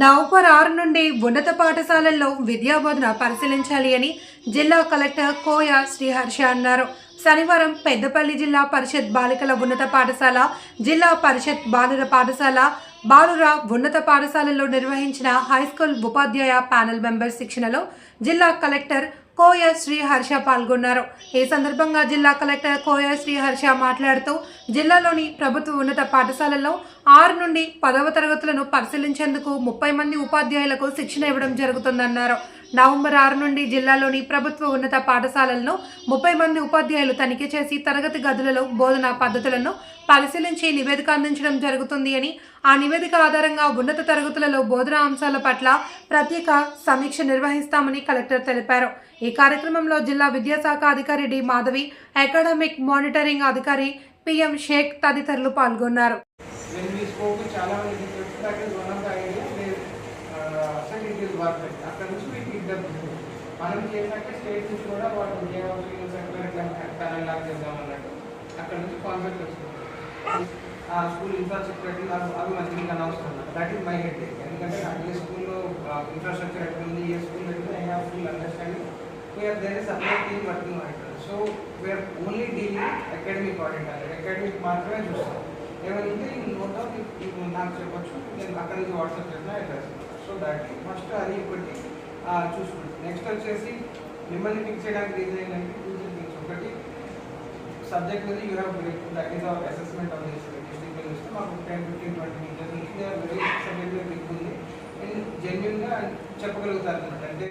November ఆరు నుండి ఉన్నత పాఠశాలల్లో విద్యాబోధన పరిశీలించాలి అని జిల్లా కలెక్టర్ కోయ శ్రీహర్ష అన్నారు. శనివారం పెద్దపల్లి జిల్లా పరిషత్ బాలికల ఉన్నత పాఠశాల జిల్లా పరిషత్ బాలుర పాఠశాల బాలుర ఉన్నత పాఠశాలలో నిర్వహించిన హైస్కూల్ ఉపాధ్యాయ ప్యానెల్ మెంబర్ శిక్షణలో జిల్లా కలెక్టర్ కోయ శ్రీ హర్ష పాల్గొన్నారు. ఈ సందర్భంగా జిల్లా కలెక్టర్ కోయ శ్రీ హర్ష మాట్లాడుతూ జిల్లాలోని ప్రభుత్వ ఉన్నత పాఠశాలల్లో ఆరు నుండి పదవ తరగతులను పరిశీలించేందుకు ముప్పై మంది ఉపాధ్యాయులకు శిక్షణ ఇవ్వడం జరుగుతుందన్నారు. నవంబర్ ఆరు నుండి జిల్లాలోని ప్రభుత్వ ఉన్నత పాఠశాలలను ముప్పై మంది ఉపాధ్యాయులు తనిఖీ చేసి తరగతి గదులలో బోధనా పద్ధతులను పరిశీలించి నివేదిక అందించడం జరుగుతుంది అని ఆ నివేదిక ఆధారంగా ఉన్నత తరగతులలో బోధనా అంశాల పట్ల ప్రత్యేక సమీక్ష నిర్వహిస్తామని కలెక్టర్ తెలిపారు. ఈ కార్యక్రమంలో జిల్లా విద్యాశాఖ అధికారి డి. మాధవి అకాడమిక్ మానిటరింగ్ అధికారి పిఎం షేక్ తదితరులు పాల్గొన్నారు. అక్కడ నుంచి we pick the మనం చేసినట్టే స్టేట్ నుంచి కూడా వాళ్ళు ఏ హౌసింగ్ సెక్టర్ ఇట్లా ప్యానల్ లాగా చేద్దాం అన్నట్టు అక్కడ నుంచి కాన్సెప్ట్ వచ్చింది ఆ స్కూల్ ఇన్ఫ్రాస్ట్రక్చర్ అవి అవి మంచిగా అనవసరం దట్ ఈస్ మై హెడ్ ఎందుకంటే నాకు ఏ స్కూల్లో ఇన్ఫ్రాస్ట్రక్చర్ ఎట్లా ఉంది ఏ స్కూల్ ఎట్లా I have full understanding we're there is separate team working on it so we're only dealing academic audit అనేది అకాడమిక్ మాత్రమే చూస్తాం ఏమైనా ఉంటే ఈ నోట్ ఆఫ్ ఇప్పుడు నాకు చెప్పొచ్చు నేను అక్కడి నుంచి వాట్సాప్ చేసిన అడ్రస్ సో దాట్ ఫస్ట్ అది ఒకటి చూసుకుంటాం నెక్స్ట్ వచ్చేసి మిమ్మల్ని ఫిక్స్ చేయడానికి రీజన్ ఏంటంటే టూ థింగ్స్ ఒకటి సబ్జెక్ట్ మీద you have break that is our assessment of this district చూస్తే మాకు టెన్ ఫిఫ్టీన్ ట్వంటీ మీటర్స్ నుంచి వెరీ సబ్జెక్ట్ బిగ్ ఉంది. అండ్ జెన్యున్గా చెప్పగలుగుతారు అనమాట అంటే